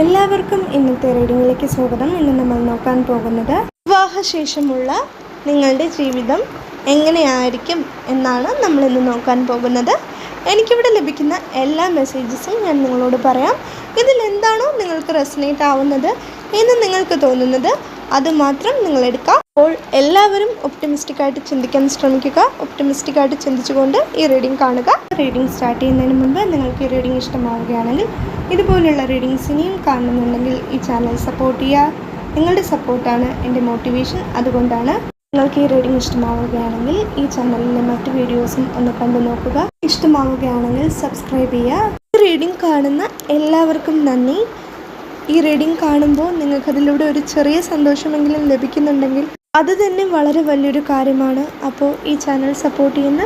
എല്ലാവർക്കും ഇന്നത്തെ റീഡിങ്ങിലേക്ക് സ്വാഗതം. ഇന്ന് നമ്മൾ നോക്കാൻ പോകുന്നത് വിവാഹശേഷമുള്ള നിങ്ങളുടെ ജീവിതം എങ്ങനെയായിരിക്കും എന്നാണ് നമ്മൾ ഇന്ന് നോക്കാൻ പോകുന്നത്. എനിക്കിവിടെ ലഭിക്കുന്ന എല്ലാ മെസ്സേജസും ഞാൻ നിങ്ങളോട് പറയാം. ഇതിൽ എന്താണോ നിങ്ങൾക്ക് റെസനേറ്റ് ആവുന്നത് എന്ന് നിങ്ങൾക്ക് തോന്നുന്നത്. അതുമാത്രം നിങ്ങൾ എടുക്കുക അപ്പോൾ എല്ലാവരും ഒപ്റ്റിമിസ്റ്റിക് ആയിട്ട് ചിന്തിക്കാൻ ശ്രമിക്കുക. ഒപ്റ്റിമിസ്റ്റിക് ആയിട്ട് ചിന്തിച്ചുകൊണ്ട് ഈ റീഡിംഗ് കാണുക. റീഡിംഗ് സ്റ്റാർട്ട് ചെയ്യുന്നതിന് മുമ്പ് നിങ്ങൾക്ക് ഈ റീഡിംഗ് ഇഷ്ടമാവുകയാണെങ്കിൽ ഇതുപോലുള്ള റീഡിങ്സ് ഇനിയും കാണുന്നുണ്ടെങ്കിൽ ഈ ചാനൽ സപ്പോർട്ട് ചെയ്യുക. നിങ്ങളുടെ സപ്പോർട്ടാണ് എന്റെ മോട്ടിവേഷൻ അതുകൊണ്ടാണ് നിങ്ങൾക്ക് ഈ റീഡിംഗ് ഇഷ്ടമാവുകയാണെങ്കിൽ ഈ ചാനലിലെ മറ്റു വീഡിയോസും ഒന്ന് കണ്ടു നോക്കുക. ഇഷ്ടമാവുകയാണെങ്കിൽ സബ്സ്ക്രൈബ് ചെയ്യുക. റീഡിംഗ് കാണുന്ന എല്ലാവർക്കും നന്ദി. ഈ റീഡിംഗ് കാണുമ്പോൾ നിങ്ങൾക്കതിലൂടെ ഒരു ചെറിയ സന്തോഷമെങ്കിലും ലഭിക്കുന്നുണ്ടെങ്കിൽ അത് തന്നെ വളരെ വലിയൊരു കാര്യമാണ്. അപ്പോൾ ഈ ചാനൽ സപ്പോർട്ട് ചെയ്യുന്ന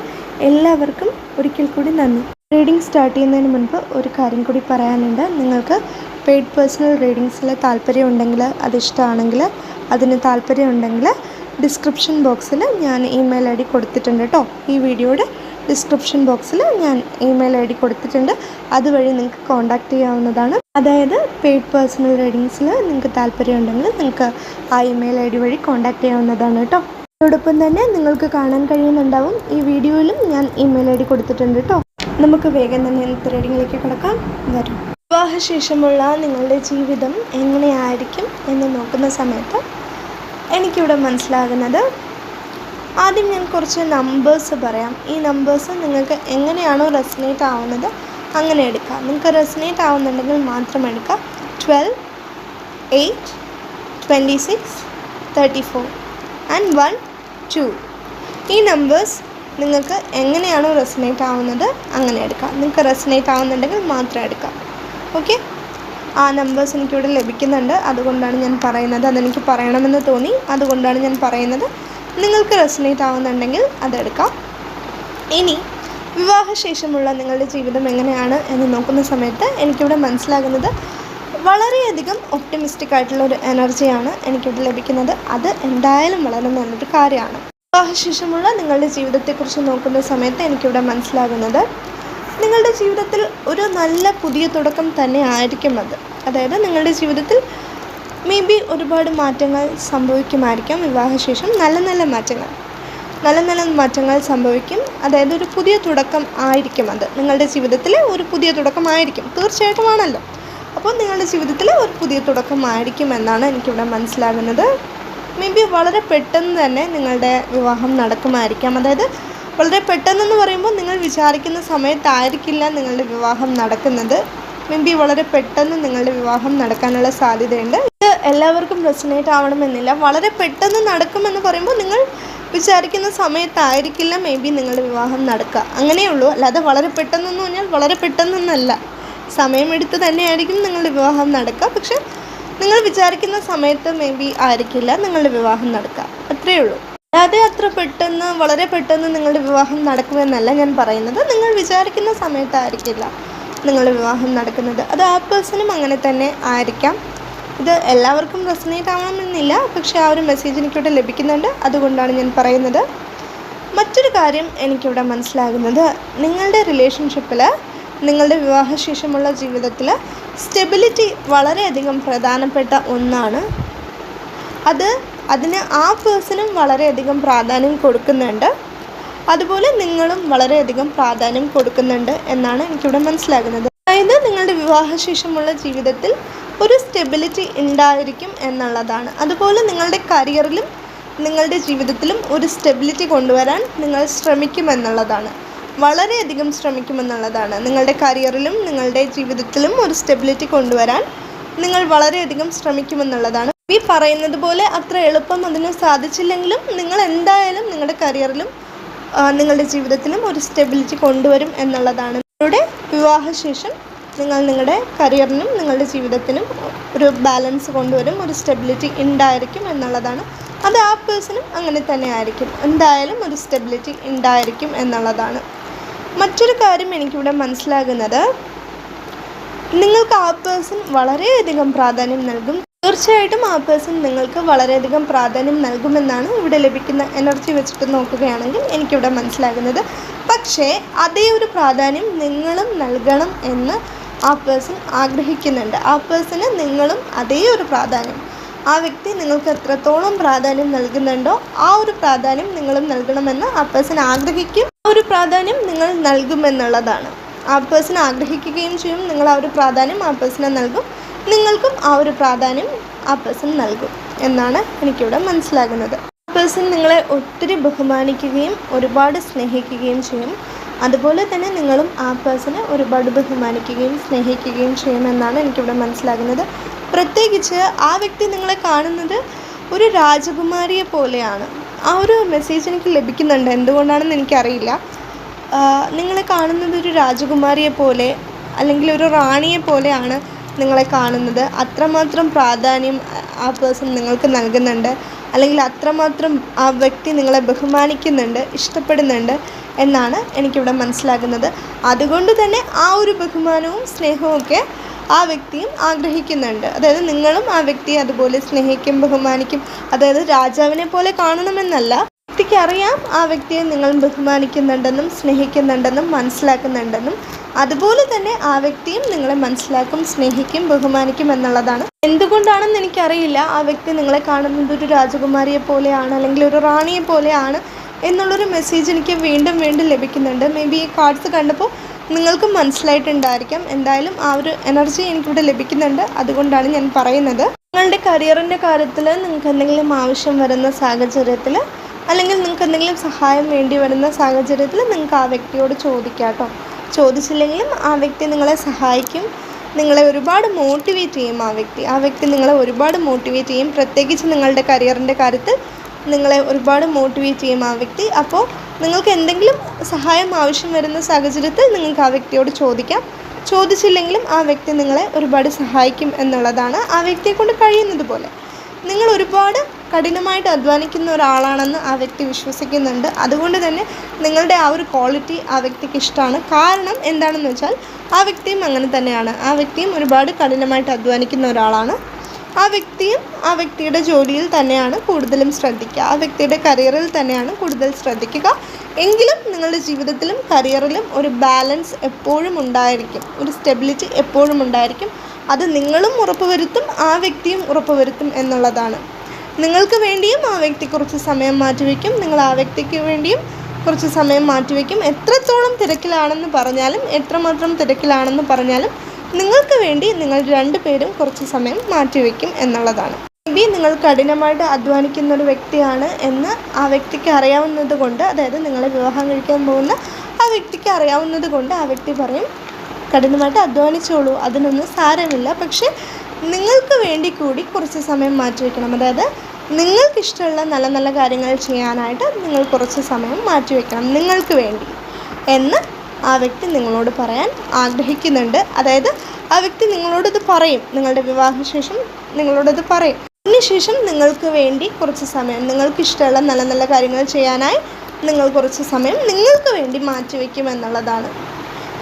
എല്ലാവർക്കും ഒരിക്കൽ കൂടി നന്ദി. റീഡിങ് സ്റ്റാർട്ട് ചെയ്യുന്നതിന് മുൻപ് ഒരു കാര്യം കൂടി പറയാനുണ്ട്. നിങ്ങൾക്ക് പെയ്ഡ് പേഴ്സണൽ റീഡിങ്സിൽ താല്പര്യം ഉണ്ടെങ്കിൽ അത് ഇഷ്ടമാണെങ്കിൽ അതിന് താല്പര്യം ഉണ്ടെങ്കിൽ ഡിസ്ക്രിപ്ഷൻ ബോക്സിൽ ഞാൻ ഇമെയിൽ ഐ ഡി കൊടുത്തിട്ടുണ്ട് കേട്ടോ ഈ വീഡിയോയുടെ ഡിസ്ക്രിപ്ഷൻ ബോക്സിൽ ഞാൻ ഇമെയിൽ ഐ ഡി കൊടുത്തിട്ടുണ്ട്. അതുവഴി നിങ്ങൾക്ക് കോൺടാക്റ്റ് ചെയ്യാവുന്നതാണ്. അതായത് പെയ്ഡ് പേഴ്സണൽ റീഡിങ്സിൽ നിങ്ങൾക്ക് താല്പര്യം ഉണ്ടെങ്കിൽ നിങ്ങൾക്ക് ആ ഇമെയിൽ ഐ ഡി വഴി കോൺടാക്റ്റ് ചെയ്യാവുന്നതാണ് കേട്ടോ. അതോടൊപ്പം തന്നെ നിങ്ങൾക്ക് കാണാൻ കഴിയുന്നുണ്ടാവും ഈ വീഡിയോയിലും ഞാൻ ഇമെയിൽ ഐ ഡി കൊടുത്തിട്ടുണ്ട് കേട്ടോ. നമുക്ക് വേഗം തന്നെ ഇന്നത്തെ റീഡിങ്ങിലേക്ക് കിടക്കാം. വരും. വിവാഹശേഷമുള്ള നിങ്ങളുടെ ജീവിതം എങ്ങനെയായിരിക്കും എന്ന് നോക്കുന്ന സമയത്ത് എനിക്കിവിടെ മനസ്സിലാകുന്നത് ആദ്യം ഞാൻ കുറച്ച് നമ്പേഴ്സ് പറയാം. ഈ നമ്പേഴ്സ് നിങ്ങൾക്ക് എങ്ങനെയാണോ റെസനേറ്റ് ആവുന്നത് അങ്ങനെ എടുക്കാം. നിങ്ങൾക്ക് റെസനേറ്റ് ആവുന്നുണ്ടെങ്കിൽ മാത്രം എടുക്കാം. Twelve eight twenty six thirty four and one two ഈ നമ്പേഴ്സ് നിങ്ങൾക്ക് എങ്ങനെയാണോ റെസനേറ്റ് ആവുന്നത് അങ്ങനെ എടുക്കാം. നിങ്ങൾക്ക് റെസനേറ്റ് ആവുന്നുണ്ടെങ്കിൽ മാത്രം എടുക്കാം. ഓക്കെ ആ നമ്പേഴ്സ് എനിക്കിവിടെ ലഭിക്കുന്നുണ്ട്. അതുകൊണ്ടാണ് ഞാൻ പറയുന്നത്. അതെനിക്ക് പറയണമെന്ന് തോന്നി. അതുകൊണ്ടാണ് ഞാൻ പറയുന്നത്. നിങ്ങൾക്ക് റെസനേറ്റ് ആവുന്നുണ്ടെങ്കിൽ അതെടുക്കാം. ഇനി വിവാഹശേഷമുള്ള നിങ്ങളുടെ ജീവിതം എങ്ങനെയാണ് എന്ന് നോക്കുന്ന സമയത്ത് എനിക്കിവിടെ മനസ്സിലാകുന്നത് വളരെയധികം ഒപ്റ്റിമിസ്റ്റിക് ആയിട്ടുള്ള ഒരു എനർജിയാണ് എനിക്കിവിടെ ലഭിക്കുന്നത്. അത് എന്തായാലും വളരെ നല്ലൊരു കാര്യമാണ്. വിവാഹശേഷമുള്ള നിങ്ങളുടെ ജീവിതത്തെക്കുറിച്ച് നോക്കുന്ന സമയത്ത് എനിക്കിവിടെ മനസ്സിലാകുന്നത് നിങ്ങളുടെ ജീവിതത്തിൽ ഒരു നല്ല പുതിയ തുടക്കം തന്നെ ആയിരിക്കും അത്. അതായത് നിങ്ങളുടെ ജീവിതത്തിൽ മേ ബി ഒരുപാട് മാറ്റങ്ങൾ സംഭവിക്കുമായിരിക്കാം. വിവാഹശേഷം നല്ല നല്ല മാറ്റങ്ങൾ. നല്ല നല്ല മാറ്റങ്ങൾ സംഭവിക്കും. അതായത് ഒരു പുതിയ തുടക്കം ആയിരിക്കും അത്. നിങ്ങളുടെ ജീവിതത്തിൽ ഒരു പുതിയ തുടക്കമായിരിക്കും. തീർച്ചയായിട്ടും ആണല്ലോ. അപ്പോൾ നിങ്ങളുടെ ജീവിതത്തിൽ ഒരു പുതിയ തുടക്കമായിരിക്കും എന്നാണ് എനിക്കിവിടെ മനസ്സിലാകുന്നത്. മേ ബി വളരെ പെട്ടെന്ന് തന്നെ നിങ്ങളുടെ വിവാഹം നടക്കുമായിരിക്കാം. അതായത് വളരെ പെട്ടെന്നെന്ന് പറയുമ്പോൾ നിങ്ങൾ വിചാരിക്കുന്ന സമയത്തായിരിക്കില്ല നിങ്ങളുടെ വിവാഹം നടക്കുന്നത്. മേ ബി വളരെ പെട്ടെന്ന് നിങ്ങളുടെ വിവാഹം നടക്കാനുള്ള സാധ്യതയുണ്ട്. എല്ലാവർക്കും റെസനേറ്റ് ആവണമെന്നില്ല വളരെ പെട്ടെന്ന് നടക്കുമെന്ന് പറയുമ്പോൾ നിങ്ങൾ വിചാരിക്കുന്ന സമയത്തായിരിക്കില്ല. മേ ബി നിങ്ങളുടെ വിവാഹം നടക്കുക അങ്ങനെയുള്ളൂ അല്ലാതെ വളരെ പെട്ടെന്നെന്ന് പറഞ്ഞാൽ വളരെ പെട്ടെന്നൊന്നല്ല. സമയമെടുത്ത് തന്നെയായിരിക്കും നിങ്ങളുടെ വിവാഹം നടക്കുക പക്ഷെ നിങ്ങൾ വിചാരിക്കുന്ന സമയത്ത് മേ ബി ആയിരിക്കില്ല നിങ്ങളുടെ വിവാഹം നടക്കുക അത്രയേ ഉള്ളൂ. അല്ലാതെ അത്ര പെട്ടെന്ന് വളരെ പെട്ടെന്ന് നിങ്ങളുടെ വിവാഹം നടക്കുമെന്നല്ല ഞാൻ പറയുന്നത്. നിങ്ങൾ വിചാരിക്കുന്ന സമയത്തായിരിക്കില്ല നിങ്ങളുടെ വിവാഹം നടക്കുന്നത്. അത് ആ പേഴ്സണും അങ്ങനെ തന്നെ ആയിരിക്കാം. ഇത് എല്ലാവർക്കും റെസനേറ്റ് ആവണമെന്നില്ല പക്ഷേ ആ ഒരു മെസ്സേജ് എനിക്കിവിടെ ലഭിക്കുന്നുണ്ട്. അതുകൊണ്ടാണ് ഞാൻ പറയുന്നത്. മറ്റൊരു കാര്യം എനിക്കിവിടെ മനസ്സിലാകുന്നത്. നിങ്ങളുടെ റിലേഷൻഷിപ്പിൽ നിങ്ങളുടെ വിവാഹശേഷമുള്ള ജീവിതത്തിൽ സ്റ്റെബിലിറ്റി വളരെയധികം പ്രധാനപ്പെട്ട ഒന്നാണ്. അത് അതിന് ആ പേഴ്സണും വളരെയധികം പ്രാധാന്യം കൊടുക്കുന്നുണ്ട്. അതുപോലെ നിങ്ങളും വളരെയധികം പ്രാധാന്യം കൊടുക്കുന്നുണ്ട് എന്നാണ് എനിക്കിവിടെ മനസ്സിലാകുന്നത്. അതായത് നിങ്ങളുടെ വിവാഹശേഷമുള്ള ജീവിതത്തിൽ ഒരു സ്റ്റെബിലിറ്റി ഉണ്ടായിരിക്കും എന്നുള്ളതാണ്. അതുപോലെ നിങ്ങളുടെ കരിയറിലും നിങ്ങളുടെ ജീവിതത്തിലും ഒരു സ്റ്റെബിലിറ്റി കൊണ്ടുവരാൻ നിങ്ങൾ ശ്രമിക്കുമെന്നുള്ളതാണ്. വളരെയധികം ശ്രമിക്കുമെന്നുള്ളതാണ്. നിങ്ങളുടെ കരിയറിലും നിങ്ങളുടെ ജീവിതത്തിലും ഒരു സ്റ്റെബിലിറ്റി കൊണ്ടുവരാൻ നിങ്ങൾ വളരെയധികം ശ്രമിക്കുമെന്നുള്ളതാണ്. ഈ പറയുന്നത് പോലെ അത്ര എളുപ്പം അതിന് സാധിച്ചില്ലെങ്കിലും നിങ്ങൾ എന്തായാലും നിങ്ങളുടെ കരിയറിലും നിങ്ങളുടെ ജീവിതത്തിലും ഒരു സ്റ്റെബിലിറ്റി കൊണ്ടുവരും എന്നുള്ളതാണ്. നിങ്ങളുടെ വിവാഹശേഷം നിങ്ങൾ നിങ്ങളുടെ കരിയറിനും നിങ്ങളുടെ ജീവിതത്തിനും ഒരു ബാലൻസ് കൊണ്ടുവരും ഒരു സ്റ്റെബിലിറ്റി ഉണ്ടായിരിക്കും എന്നുള്ളതാണ്. അത് ആ പേഴ്സണും അങ്ങനെ തന്നെ ആയിരിക്കും. എന്തായാലും ഒരു സ്റ്റെബിലിറ്റി ഉണ്ടായിരിക്കും എന്നുള്ളതാണ്. മറ്റൊരു കാര്യം എനിക്കിവിടെ മനസ്സിലാകുന്നത് നിങ്ങൾക്ക് ആ പേഴ്സൺ വളരെയധികം പ്രാധാന്യം നൽകും. തീർച്ചയായിട്ടും ആ പേഴ്സൺ നിങ്ങൾക്ക് വളരെയധികം പ്രാധാന്യം നൽകുമെന്നാണ് ഇവിടെ ലഭിക്കുന്ന എനർജി വെച്ചിട്ട് നോക്കുകയാണെങ്കിൽ എനിക്കിവിടെ മനസ്സിലാകുന്നത്. പക്ഷേ അതേ ഒരു പ്രാധാന്യം നിങ്ങളും നൽകണം എന്ന് ആ പേഴ്സൺ ആഗ്രഹിക്കുന്നുണ്ട്. ആ പേഴ്സണ് നിങ്ങളും അതേ ഒരു പ്രാധാന്യം. ആ വ്യക്തി നിങ്ങൾക്ക് എത്രത്തോളം പ്രാധാന്യം നൽകുന്നുണ്ടോ ആ ഒരു പ്രാധാന്യം നിങ്ങളും നൽകണമെന്ന് ആ പേഴ്സൺ ആഗ്രഹിക്കും. ആ ഒരു പ്രാധാന്യം നിങ്ങൾ നൽകുമെന്നുള്ളതാണ്. ആ പേഴ്സൺ ആഗ്രഹിക്കുകയും ചെയ്യും നിങ്ങൾ ആ ഒരു പ്രാധാന്യം ആ പേഴ്സണെ നൽകും. നിങ്ങൾക്കും ആ ഒരു പ്രാധാന്യം ആ പേഴ്സൺ നൽകും എന്നാണ് എനിക്കിവിടെ മനസ്സിലാകുന്നത്. ആ പേഴ്സൺ നിങ്ങളെ ഒത്തിരി ബഹുമാനിക്കുകയും ഒരുപാട് സ്നേഹിക്കുകയും ചെയ്യും. അതുപോലെ തന്നെ നിങ്ങളും ആ പേഴ്സണെ ഒരുപാട് ബഹുമാനിക്കുകയും സ്നേഹിക്കുകയും ചെയ്യുമെന്നാണ് എനിക്കിവിടെ മനസ്സിലാകുന്നത്. പ്രത്യേകിച്ച് ആ വ്യക്തി നിങ്ങളെ കാണുന്നത് ഒരു രാജകുമാരിയെ പോലെയാണ്. ആ ഒരു മെസ്സേജ് എനിക്ക് ലഭിക്കുന്നുണ്ട്. എന്തുകൊണ്ടാണെന്ന് എനിക്കറിയില്ല. നിങ്ങളെ കാണുന്നത് ഒരു രാജകുമാരിയെ പോലെ അല്ലെങ്കിൽ ഒരു റാണിയെ പോലെയാണ് നിങ്ങളെ കാണുന്നത്. അത്രമാത്രം പ്രാധാന്യം ആ പേഴ്സൺ നിങ്ങൾക്ക് നൽകുന്നുണ്ട്. അല്ലെങ്കിൽ അത്രമാത്രം ആ വ്യക്തി നിങ്ങളെ ബഹുമാനിക്കുന്നുണ്ട് ഇഷ്ടപ്പെടുന്നുണ്ട് എന്നാണ് എനിക്കിവിടെ മനസ്സിലാകുന്നത്. അതുകൊണ്ട് തന്നെ ആ ഒരു ബഹുമാനവും സ്നേഹവും ഒക്കെ ആ വ്യക്തിയും ആഗ്രഹിക്കുന്നുണ്ട്. അതായത് നിങ്ങളും ആ വ്യക്തിയെ അതുപോലെ സ്നേഹിക്കും ബഹുമാനിക്കും. അതായത് രാജാവിനെ പോലെ കാണണമെന്നല്ല. വ്യക്തിക്ക് അറിയാം ആ വ്യക്തിയെ നിങ്ങൾ ബഹുമാനിക്കുന്നുണ്ടെന്നും സ്നേഹിക്കുന്നുണ്ടെന്നും മനസ്സിലാക്കുന്നുണ്ടെന്നും. അതുപോലെ തന്നെ ആ വ്യക്തിയും നിങ്ങളെ മനസ്സിലാക്കും സ്നേഹിക്കും ബഹുമാനിക്കും എന്നുള്ളതാണ് എന്തുകൊണ്ടാണെന്ന് എനിക്കറിയില്ല. ആ വ്യക്തി നിങ്ങളെ കാണുന്നത് ഒരു രാജകുമാരിയെ പോലെയാണ് അല്ലെങ്കിൽ ഒരു റാണിയെ പോലെയാണ് എന്നുള്ളൊരു മെസ്സേജ് എനിക്ക് വീണ്ടും വീണ്ടും ലഭിക്കുന്നുണ്ട്. മേ ബി ഈ കാർഡ്സ് കണ്ടപ്പോൾ നിങ്ങൾക്കും മനസ്സിലായിട്ടുണ്ടായിരിക്കാം. എന്തായാലും ആ ഒരു എനർജി എനിക്കിവിടെ ലഭിക്കുന്നുണ്ട്. അതുകൊണ്ടാണ് ഞാൻ പറയുന്നത്. നിങ്ങളുടെ കരിയറിന്റെ കാര്യത്തിൽ നിങ്ങൾക്ക് എന്തെങ്കിലും ആവശ്യം വരുന്ന സാഹചര്യത്തിൽ അല്ലെങ്കിൽ നിങ്ങൾക്ക് എന്തെങ്കിലും സഹായം വേണ്ടി വരുന്ന സാഹചര്യത്തിൽ നിങ്ങൾക്ക് ആ വ്യക്തിയോട് ചോദിക്കാം കേട്ടോ. ചോദിച്ചില്ലെങ്കിലും ആ വ്യക്തി നിങ്ങളെ സഹായിക്കും. നിങ്ങളെ ഒരുപാട് മോട്ടിവേറ്റ് ചെയ്യും ആ വ്യക്തി. ആ വ്യക്തി നിങ്ങളെ ഒരുപാട് മോട്ടിവേറ്റ് ചെയ്യും. പ്രത്യേകിച്ച് നിങ്ങളുടെ കരിയറിന്റെ കാര്യത്തിൽ നിങ്ങളെ ഒരുപാട് മോട്ടിവേറ്റ് ചെയ്യും ആ വ്യക്തി. അപ്പോൾ നിങ്ങൾക്ക് എന്തെങ്കിലും സഹായം ആവശ്യം വരുന്ന സാഹചര്യത്തിൽ നിങ്ങൾക്ക് ആ വ്യക്തിയോട് ചോദിക്കാം. ചോദിച്ചില്ലെങ്കിലും ആ വ്യക്തി നിങ്ങളെ ഒരുപാട് സഹായിക്കും എന്നുള്ളതാണ് ആ വ്യക്തിയെ കൊണ്ട് കഴിയുന്നത് പോലെ. നിങ്ങൾ ഒരുപാട് കഠിനമായിട്ട് അധ്വാനിക്കുന്ന ഒരാളാണെന്ന് ആ വ്യക്തി വിശ്വസിക്കുന്നുണ്ട്. അതുകൊണ്ട് തന്നെ നിങ്ങളുടെ ആ ഒരു ക്വാളിറ്റി ആ വ്യക്തിക്ക് ഇഷ്ടമാണ്. കാരണം എന്താണെന്ന് വെച്ചാൽ ആ വ്യക്തിയും അങ്ങനെ തന്നെയാണ്. ആ വ്യക്തിയും ഒരുപാട് കഠിനമായിട്ട് അധ്വാനിക്കുന്ന ഒരാളാണ്. ആ വ്യക്തിയും ആ വ്യക്തിയുടെ ജോലിയിൽ തന്നെയാണ് കൂടുതലും ശ്രദ്ധിക്കുക. ആ വ്യക്തിയുടെ കരിയറിൽ തന്നെയാണ് കൂടുതൽ ശ്രദ്ധിക്കുക. എങ്കിലും നിങ്ങളുടെ ജീവിതത്തിലും കരിയറിലും ഒരു ബാലൻസ് എപ്പോഴും ഉണ്ടായിരിക്കും. ഒരു സ്റ്റെബിലിറ്റി എപ്പോഴും ഉണ്ടായിരിക്കും. അത് നിങ്ങളും ഉറപ്പുവരുത്തും ആ വ്യക്തിയും ഉറപ്പുവരുത്തും എന്നുള്ളതാണ്. നിങ്ങൾക്ക് വേണ്ടിയും ആ വ്യക്തി കുറച്ച് സമയം മാറ്റിവെക്കും നിങ്ങൾ ആ വ്യക്തിക്ക് വേണ്ടിയും കുറച്ച് സമയം മാറ്റിവെക്കും എത്രത്തോളം തിരക്കിലാണെന്ന് പറഞ്ഞാലും എത്രമാത്രം തിരക്കിലാണെന്ന് പറഞ്ഞാലും നിങ്ങൾക്ക് വേണ്ടി നിങ്ങൾ രണ്ടുപേരും കുറച്ച് സമയം മാറ്റിവെക്കും എന്നുള്ളതാണ്. മേ ബി നിങ്ങൾ കഠിനമായിട്ട് അധ്വാനിക്കുന്ന ഒരു വ്യക്തിയാണ് എന്ന് ആ വ്യക്തിക്ക് അറിയാവുന്നത് കൊണ്ട് അതായത് നിങ്ങളെ വിവാഹം കഴിക്കാൻ പോകുന്ന ആ വ്യക്തിക്ക് അറിയാവുന്നത് കൊണ്ട് ആ വ്യക്തി പറയും കഠിനമായിട്ട് അധ്വാനിച്ചോളൂ അതിനൊന്നും സാരമില്ല. പക്ഷേ നിങ്ങൾക്ക് വേണ്ടി കൂടി കുറച്ച് സമയം മാറ്റിവെക്കണം അതായത് നിങ്ങൾക്കിഷ്ടമുള്ള നല്ല നല്ല കാര്യങ്ങൾ ചെയ്യാനായിട്ട് നിങ്ങൾ കുറച്ച് സമയം മാറ്റിവെക്കണം നിങ്ങൾക്ക് വേണ്ടി. എന്ന് ആ വ്യക്തി നിങ്ങളോട് പറയാൻ ആഗ്രഹിക്കുന്നുണ്ട്. അതായത് ആ വ്യക്തി നിങ്ങളോടത് പറയും. നിങ്ങളുടെ വിവാഹശേഷം നിങ്ങളോടത് പറയും. അതിനുശേഷം നിങ്ങൾക്ക് വേണ്ടി കുറച്ച് സമയം നിങ്ങൾക്കിഷ്ടമുള്ള നല്ല നല്ല കാര്യങ്ങൾ ചെയ്യാനായി നിങ്ങൾ കുറച്ച് സമയം നിങ്ങൾക്ക് വേണ്ടി മാറ്റിവെക്കും എന്നുള്ളതാണ്.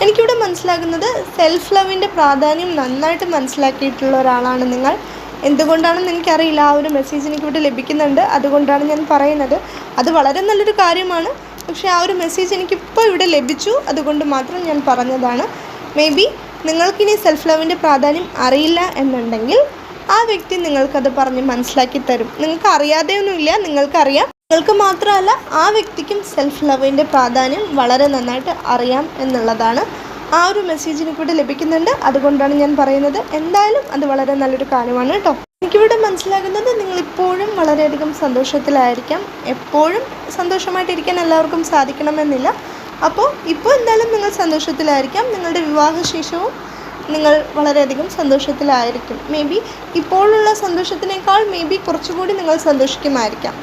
എനിക്കിവിടെ മനസ്സിലാകുന്നത് സെൽഫ് ലവിന്റെ പ്രാധാന്യം നന്നായിട്ട് മനസ്സിലാക്കിയിട്ടുള്ള ഒരാളാണ് നിങ്ങൾ. എന്തുകൊണ്ടാണെന്ന് എനിക്കറിയില്ല. ആ ഒരു മെസ്സേജ് എനിക്ക് ഇവിടെ ലഭിക്കുന്നുണ്ട്. അതുകൊണ്ടാണ് ഞാൻ പറയുന്നത്. അത് വളരെ നല്ലൊരു കാര്യമാണ്. പക്ഷേ ആ ഒരു മെസ്സേജ് എനിക്കിപ്പോൾ ഇവിടെ ലഭിച്ചു. അതുകൊണ്ട് മാത്രം ഞാൻ പറഞ്ഞതാണ്. മേ ബി നിങ്ങൾക്കിനി സെൽഫ് ലവിന്റെ പ്രാധാന്യം അറിയില്ല എന്നുണ്ടെങ്കിൽ ആ വ്യക്തി നിങ്ങൾക്കത് പറഞ്ഞ് മനസ്സിലാക്കി തരും. നിങ്ങൾക്ക് അറിയാതെയൊന്നുമില്ല. നിങ്ങൾക്കറിയാം. നിങ്ങൾക്ക് മാത്രമല്ല ആ വ്യക്തിക്കും സെൽഫ് ലവിന്റെ പ്രാധാന്യം വളരെ നന്നായിട്ട് അറിയാം എന്നുള്ളതാണ്. ആ ഒരു മെസ്സേജ് എനിക്കിവിടെ ലഭിക്കുന്നുണ്ട്. അതുകൊണ്ടാണ് ഞാൻ പറയുന്നത്. എന്തായാലും അത് വളരെ നല്ലൊരു കാര്യമാണ് കേട്ടോ എനിക്കിവിടെ മനസ്സിലാകുന്നത് നിങ്ങൾ ഇപ്പോഴും വളരെയധികം സന്തോഷത്തിലായിരിക്കാം. എപ്പോഴും സന്തോഷമായിട്ടിരിക്കാൻ എല്ലാവർക്കും സാധിക്കണമെന്നില്ല. അപ്പോൾ ഇപ്പോൾ എന്തായാലും നിങ്ങൾ സന്തോഷത്തിലായിരിക്കാം. നിങ്ങളുടെ വിവാഹശേഷവും നിങ്ങൾ വളരെയധികം സന്തോഷത്തിലായിരിക്കും. മേ ബി ഇപ്പോഴുള്ള സന്തോഷത്തിനേക്കാൾ മേ ബി കുറച്ചുകൂടി നിങ്ങൾ സന്തോഷിക്കുമായിരിക്കാം.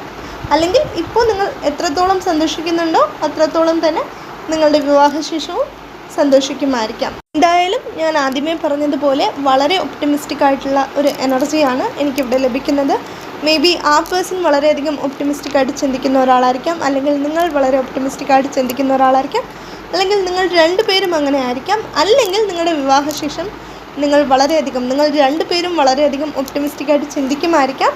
അല്ലെങ്കിൽ ഇപ്പോൾ നിങ്ങൾ എത്രത്തോളം സന്തോഷിക്കുന്നുണ്ടോ അത്രത്തോളം തന്നെ നിങ്ങളുടെ വിവാഹശേഷവും സന്തോഷിക്കുമായിരിക്കാം. എന്തായാലും ഞാൻ ആദ്യമേ പറഞ്ഞതുപോലെ വളരെ ഒപ്റ്റിമിസ്റ്റിക് ആയിട്ടുള്ള ഒരു എനർജിയാണ് എനിക്കിവിടെ ലഭിക്കുന്നത്. മേ ബി ആ പേഴ്സൺ വളരെയധികം ഒപ്റ്റിമിസ്റ്റിക് ആയിട്ട് ചിന്തിക്കുന്ന ഒരാളായിരിക്കാം. അല്ലെങ്കിൽ നിങ്ങൾ വളരെ ഒപ്റ്റിമിസ്റ്റിക് ആയിട്ട് ചിന്തിക്കുന്ന ഒരാളായിരിക്കാം. അല്ലെങ്കിൽ നിങ്ങൾ രണ്ടുപേരും അങ്ങനെ ആയിരിക്കാം. അല്ലെങ്കിൽ നിങ്ങളുടെ വിവാഹശേഷം നിങ്ങൾ വളരെയധികം നിങ്ങൾ രണ്ടുപേരും വളരെയധികം ഒപ്റ്റിമിസ്റ്റിക് ആയിട്ട് ചിന്തിക്കുമായിരിക്കാം.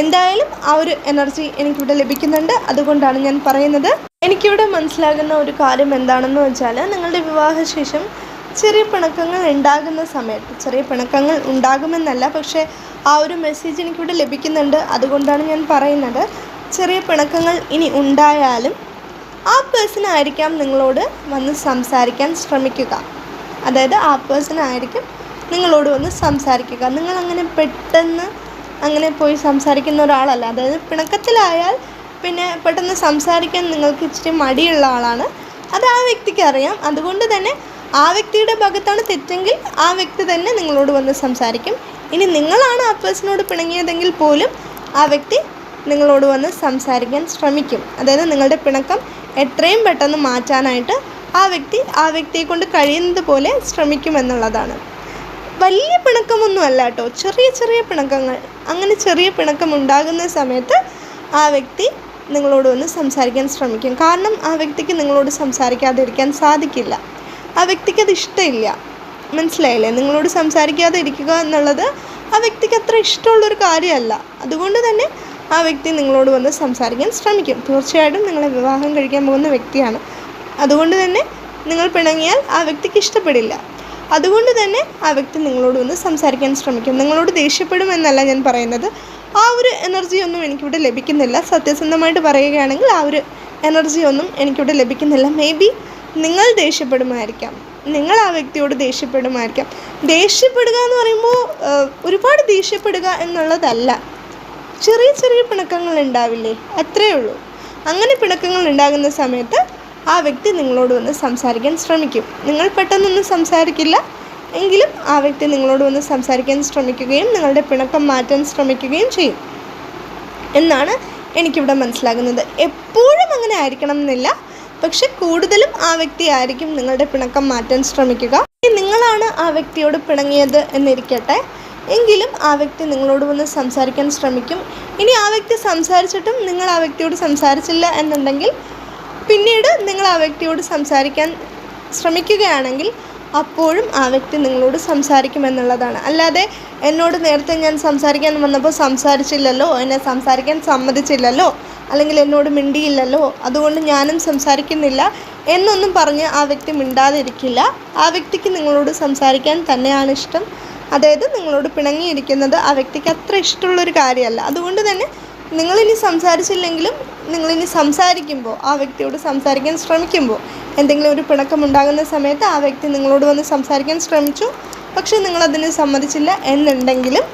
എന്തായാലും ആ ഒരു എനർജി എനിക്കിവിടെ ലഭിക്കുന്നുണ്ട്. അതുകൊണ്ടാണ് ഞാൻ പറയുന്നത്. എനിക്കിവിടെ മനസ്സിലാകുന്ന ഒരു കാര്യം എന്താണെന്ന് വെച്ചാൽ നിങ്ങളുടെ വിവാഹശേഷം ചെറിയ പിണക്കങ്ങൾ ഉണ്ടാകുന്ന സമയത്ത് ചെറിയ പിണക്കങ്ങൾ ഉണ്ടാകുമെന്നല്ല പക്ഷേ ആ ഒരു മെസ്സേജ് എനിക്കിവിടെ ലഭിക്കുന്നുണ്ട്. അതുകൊണ്ടാണ് ഞാൻ പറയുന്നത്. ചെറിയ പിണക്കങ്ങൾ ഇനി ഉണ്ടായാലും ആ പേഴ്സണായിരിക്കാം നിങ്ങളോട് വന്ന് സംസാരിക്കാൻ ശ്രമിക്കുക. അതായത് ആ പേഴ്സണായിരിക്കും നിങ്ങളോട് വന്ന് സംസാരിക്കുക. നിങ്ങളങ്ങനെ പെട്ടെന്ന് അങ്ങനെ പോയി സംസാരിക്കുന്ന ഒരാളല്ല. അതായത് പിണക്കത്തിലായാൽ പിന്നെ പെട്ടെന്ന് സംസാരിക്കാൻ നിങ്ങൾക്ക് ഇച്ചിരി മടിയുള്ള ആളാണ്. അത് ആ വ്യക്തിക്ക് അറിയാം. അതുകൊണ്ട് തന്നെ ആ വ്യക്തിയുടെ ഭാഗത്താണ് തെറ്റെങ്കിൽ ആ വ്യക്തി തന്നെ നിങ്ങളോട് വന്ന് സംസാരിക്കും. ഇനി നിങ്ങളാണ് ആ പേഴ്സണോട് പിണങ്ങിയതെങ്കിൽ പോലും ആ വ്യക്തി നിങ്ങളോട് വന്ന് സംസാരിക്കാൻ ശ്രമിക്കും. അതായത് നിങ്ങളുടെ പിണക്കം എത്രയും പെട്ടെന്ന് മാറ്റാനായിട്ട് ആ വ്യക്തി ആ വ്യക്തിയെ കൊണ്ട് കഴിയുന്നത് പോലെ ശ്രമിക്കുമെന്നുള്ളതാണ് വലിയ പിണക്കമൊന്നും അല്ല കേട്ടോ. ചെറിയ ചെറിയ പിണക്കങ്ങൾ. അങ്ങനെ ചെറിയ പിണക്കം ഉണ്ടാകുന്ന സമയത്ത് ആ വ്യക്തി നിങ്ങളോട് ഒന്ന് സംസാരിക്കാൻ ശ്രമിക്കും. കാരണം ആ വ്യക്തിക്ക് നിങ്ങളോട് സംസാരിക്കാതിരിക്കാൻ സാധിക്കില്ല. ആ വ്യക്തിക്ക് അത് ഇഷ്ടമില്ല. മനസ്സിലായില്ലേ? നിങ്ങളോട് സംസാരിക്കാതെ ഇരിക്കുക എന്നുള്ളത് ആ വ്യക്തിക്ക് അത്ര ഇഷ്ടമുള്ളൊരു കാര്യമല്ല. അതുകൊണ്ട് തന്നെ ആ വ്യക്തി നിങ്ങളോട് വന്ന് സംസാരിക്കാൻ ശ്രമിക്കും. തീർച്ചയായിട്ടും നിങ്ങളെ വിവാഹം കഴിക്കാൻ പോകുന്ന വ്യക്തിയാണ്. അതുകൊണ്ട് തന്നെ നിങ്ങൾ പിണങ്ങിയാൽ ആ വ്യക്തിക്ക് ഇഷ്ടപ്പെടില്ല. അതുകൊണ്ട് തന്നെ ആ വ്യക്തി നിങ്ങളോട് വന്ന് സംസാരിക്കാൻ ശ്രമിക്കും. നിങ്ങളോട് ദേഷ്യപ്പെടുമെന്നല്ല ഞാൻ പറയുന്നത്. ആ ഒരു എനർജി ഒന്നും എനിക്കിവിടെ ലഭിക്കുന്നില്ല. സത്യസന്ധമായിട്ട് പറയുകയാണെങ്കിൽ ആ ഒരു എനർജി ഒന്നും എനിക്കിവിടെ ലഭിക്കുന്നില്ല. മേ ബി നിങ്ങൾ ദേഷ്യപ്പെടുമായിരിക്കാം. നിങ്ങൾ ആ വ്യക്തിയോട് ദേഷ്യപ്പെടുമായിരിക്കാം. ദേഷ്യപ്പെടുക എന്ന് പറയുമ്പോൾ ഒരുപാട് ദേഷ്യപ്പെടുക എന്നുള്ളതല്ല. ചെറിയ ചെറിയ പിണക്കങ്ങൾ ഉണ്ടാവില്ലേ? അത്രയേ ഉള്ളൂ. അങ്ങനെ പിണക്കങ്ങൾ ഉണ്ടാകുന്ന സമയത്ത് ആ വ്യക്തി നിങ്ങളോട് വന്ന് സംസാരിക്കാൻ ശ്രമിക്കും. നിങ്ങൾ പെട്ടെന്നൊന്നും സംസാരിക്കില്ല. എങ്കിലും ആ വ്യക്തി നിങ്ങളോട് വന്ന് സംസാരിക്കാൻ ശ്രമിക്കുകയും നിങ്ങളുടെ പിണക്കം മാറ്റാൻ ശ്രമിക്കുകയും ചെയ്യും. എന്നാണ് എനിക്കിവിടെ മനസ്സിലാകുന്നത്. എപ്പോഴും അങ്ങനെ ആയിരിക്കണം എന്നില്ല. പക്ഷെ കൂടുതലും ആ വ്യക്തി ആയിരിക്കും നിങ്ങളുടെ പിണക്കം മാറ്റാൻ ശ്രമിക്കുക. നിങ്ങളാണ് ആ വ്യക്തിയോട് പിണങ്ങിയത് എന്നിരിക്കട്ടെ. എങ്കിലും ആ വ്യക്തി നിങ്ങളോട് വന്ന് സംസാരിക്കാൻ ശ്രമിക്കും. ഇനി ആ വ്യക്തി സംസാരിച്ചിട്ടും നിങ്ങൾ ആ വ്യക്തിയോട് സംസാരിച്ചില്ല എന്നുണ്ടെങ്കിൽ പിന്നീട് നിങ്ങൾ ആ വ്യക്തിയോട് സംസാരിക്കാൻ ശ്രമിക്കുകയാണെങ്കിൽ അപ്പോഴും ആ വ്യക്തി നിങ്ങളോട് സംസാരിക്കുമെന്നുള്ളതാണ്. അല്ലാതെ എന്നോട് നേരത്തെ ഞാൻ സംസാരിക്കാൻ വന്നപ്പോൾ സംസാരിച്ചില്ലല്ലോ എന്നെ സംസാരിക്കാൻ സമ്മതിച്ചില്ലല്ലോ അല്ലെങ്കിൽ എന്നോട് മിണ്ടിയില്ലല്ലോ അതുകൊണ്ട് ഞാനും സംസാരിക്കുന്നില്ല എന്നൊന്നും പറഞ്ഞ് ആ വ്യക്തി മിണ്ടാതിരിക്കില്ല. ആ വ്യക്തിക്ക് നിങ്ങളോട് സംസാരിക്കാൻ തന്നെയാണ് ഇഷ്ടം. അതായത് നിങ്ങളോട് പിണങ്ങിയിരിക്കുന്നത് ആ വ്യക്തിക്ക് അത്ര ഇഷ്ടമുള്ളൊരു കാര്യമല്ല. അതുകൊണ്ട് തന്നെ നിങ്ങളിനി സംസാരിച്ചില്ലെങ്കിലും നിങ്ങളിനി സംസാരിക്കുമ്പോൾ ആ വ്യക്തിയോട് സംസാരിക്കാൻ ശ്രമിക്കുമ്പോൾ എന്തെങ്കിലും ഒരു പിണക്കം ഉണ്ടാകുന്ന സമയത്ത് ആ വ്യക്തി നിങ്ങളോട് വന്ന് സംസാരിക്കാൻ ശ്രമിച്ചു. പക്ഷേ നിങ്ങളതിന് സമ്മതിച്ചില്ല എന്നുണ്ടെങ്കിലും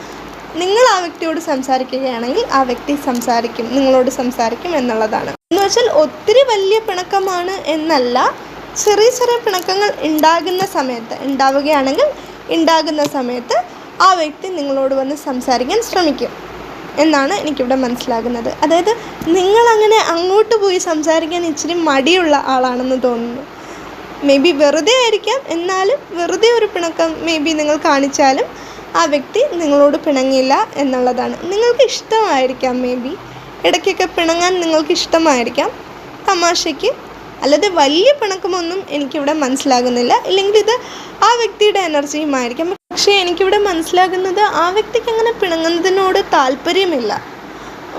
നിങ്ങൾ ആ വ്യക്തിയോട് സംസാരിക്കുകയാണെങ്കിൽ ആ വ്യക്തി സംസാരിക്കും നിങ്ങളോട് സംസാരിക്കും എന്നുള്ളതാണ്. എന്ന് വെച്ചാൽ ഒത്തിരി വലിയ പിണക്കമാണ് എന്നല്ല ചെറിയ ചെറിയ പിണക്കങ്ങൾ ഉണ്ടാകുന്ന സമയത്ത് ഉണ്ടാവുകയാണെങ്കിൽ ഉണ്ടാകുന്ന സമയത്ത് ആ വ്യക്തി നിങ്ങളോട് വന്ന് സംസാരിക്കാൻ ശ്രമിക്കും. എന്നാണ് എനിക്കിവിടെ മനസ്സിലാകുന്നത്. അതായത് നിങ്ങളങ്ങനെ അങ്ങോട്ട് പോയി സംസാരിക്കാൻ ഇച്ചിരി മടിയുള്ള ആളാണെന്ന് തോന്നുന്നു. മേ ബി വെറുതെ ആയിരിക്കാം എന്നാലും വെറുതെ ഒരു പിണക്കം മേ ബി നിങ്ങൾ കാണിച്ചാലും ആ വ്യക്തി നിങ്ങളോട് പിണങ്ങില്ല എന്നുള്ളതാണ്. നിങ്ങൾക്ക് ഇഷ്ടമായിരിക്കാം മേ ബി ഇടയ്ക്കൊക്കെ പിണങ്ങാൻ നിങ്ങൾക്ക് ഇഷ്ടമായിരിക്കാം. തമാശയ്ക്ക് അല്ലാതെ വലിയ പിണക്കമൊന്നും എനിക്കിവിടെ മനസ്സിലാകുന്നില്ല. ഇല്ലെങ്കിൽ ഇത് ആ വ്യക്തിയുടെ എനർജിയുമായിരിക്കാം പക്ഷേ എനിക്കിവിടെ മനസ്സിലാകുന്നത് ആ വ്യക്തിക്ക് അങ്ങനെ പിണങ്ങുന്നതിനോട് താല്പര്യമില്ല.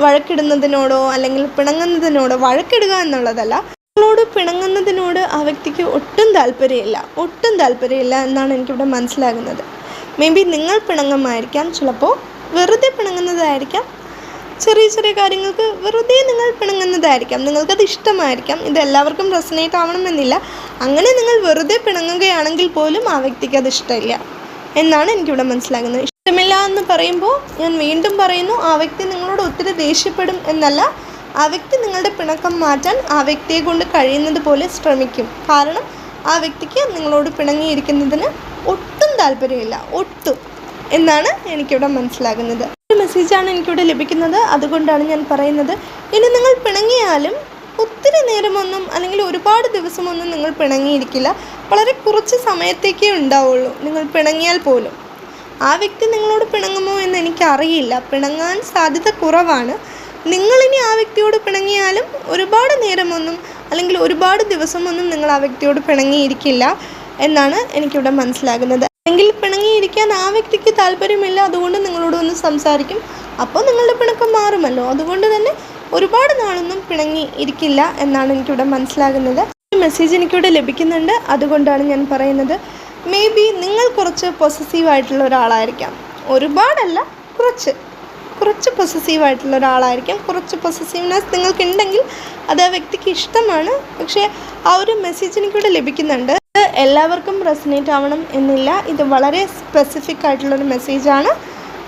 വഴക്കിടുന്നതിനോടോ അല്ലെങ്കിൽ പിണങ്ങുന്നതിനോടോ വഴക്കിടുക എന്നുള്ളതല്ല നിങ്ങളോട് പിണങ്ങുന്നതിനോട് ആ വ്യക്തിക്ക് ഒട്ടും താല്പര്യമില്ല. ഒട്ടും താല്പര്യമില്ല എന്നാണ് എനിക്കിവിടെ മനസ്സിലാകുന്നത്. മേ ബി നിങ്ങൾ പിണങ്ങുമായിരിക്കാം ചിലപ്പോൾ വെറുതെ പിണങ്ങുന്നതായിരിക്കാം. ചെറിയ ചെറിയ കാര്യങ്ങൾക്ക് വെറുതെ നിങ്ങൾ പിണങ്ങുന്നതായിരിക്കാം. നിങ്ങൾക്കത് ഇഷ്ടമായിരിക്കാം. ഇത് എല്ലാവർക്കും റെസനേറ്റ് ആവണമെന്നില്ല. അങ്ങനെ നിങ്ങൾ വെറുതെ പിണങ്ങുകയാണെങ്കിൽ പോലും ആ വ്യക്തിക്ക് അത് ഇഷ്ടമില്ല. എന്നാണ് എനിക്കിവിടെ മനസ്സിലാകുന്നത്. ഇഷ്ടമില്ല എന്ന് പറയുമ്പോൾ ഞാൻ വീണ്ടും പറയുന്നു ആ വ്യക്തി നിങ്ങളോട് ഒത്തിരി ദേഷ്യപ്പെടും എന്നല്ല ആ വ്യക്തി നിങ്ങളുടെ പിണക്കം മാറ്റാൻ ആ വ്യക്തിയെ കൊണ്ട് കഴിയുന്നത് പോലെ ശ്രമിക്കും. കാരണം ആ വ്യക്തിക്ക് നിങ്ങളോട് പിണങ്ങിയിരിക്കുന്നതിന് ഒട്ടും താല്പര്യമില്ല ഒട്ടും എന്നാണ് എനിക്കിവിടെ മനസ്സിലാകുന്നത്. ഒരു മെസ്സേജാണ് എനിക്കിവിടെ ലഭിക്കുന്നത്. അതുകൊണ്ടാണ് ഞാൻ പറയുന്നത് ഇനി നിങ്ങൾ പിണങ്ങിയാലും ഒത്തിരി നേരമൊന്നും അല്ലെങ്കിൽ ഒരുപാട് ദിവസമൊന്നും നിങ്ങൾ പിണങ്ങിയിരിക്കില്ല. വളരെ കുറച്ച് സമയത്തേക്കേ ഉണ്ടാവുള്ളൂ. നിങ്ങൾ പിണങ്ങിയാൽ പോലും. ആ വ്യക്തി നിങ്ങളോട് പിണങ്ങുമോ എന്ന് എനിക്കറിയില്ല. പിണങ്ങാൻ സാധ്യത കുറവാണ്. നിങ്ങളിനി ആ വ്യക്തിയോട് പിണങ്ങിയാലും ഒരുപാട് നേരമൊന്നും അല്ലെങ്കിൽ ഒരുപാട് ദിവസമൊന്നും നിങ്ങൾ ആ വ്യക്തിയോട് പിണങ്ങിയിരിക്കില്ല എന്നാണ് എനിക്കിവിടെ മനസ്സിലാകുന്നത്. അല്ലെങ്കിൽ പിണങ്ങിയിരിക്കാൻ ആ വ്യക്തിക്ക് താല്പര്യമില്ല. അതുകൊണ്ട് നിങ്ങളോട് ഒന്ന് സംസാരിക്കും. അപ്പോൾ നിങ്ങളുടെ പിണക്കം മാറുമല്ലോ. അതുകൊണ്ട് തന്നെ ഒരുപാട് നാളൊന്നും പിണങ്ങി ഇരിക്കില്ല എന്നാണ് എനിക്കിവിടെ മനസ്സിലാകുന്നത്. ഈ മെസ്സേജ് എനിക്കിവിടെ ലഭിക്കുന്നുണ്ട്. അതുകൊണ്ടാണ് ഞാൻ പറയുന്നത്. മേ ബി നിങ്ങൾ കുറച്ച് പൊസസീവ് ആയിട്ടുള്ള ഒരാളായിരിക്കാം. ഒരുപാടല്ല കുറച്ച്. കുറച്ച് പൊസസീവ് ആയിട്ടുള്ള ഒരാളായിരിക്കാം. കുറച്ച് പൊസസീവ്നെസ് നിങ്ങൾക്കുണ്ടെങ്കിൽ അത് ആ വ്യക്തിക്ക് ഇഷ്ടമാണ്. പക്ഷേ ആ ഒരു മെസ്സേജ് എനിക്കിവിടെ ലഭിക്കുന്നുണ്ട്. എല്ലാവർക്കും റെസിനേറ്റ് ആവണം എന്നില്ല. ഇത് വളരെ സ്പെസിഫിക് ആയിട്ടുള്ളൊരു മെസ്സേജാണ്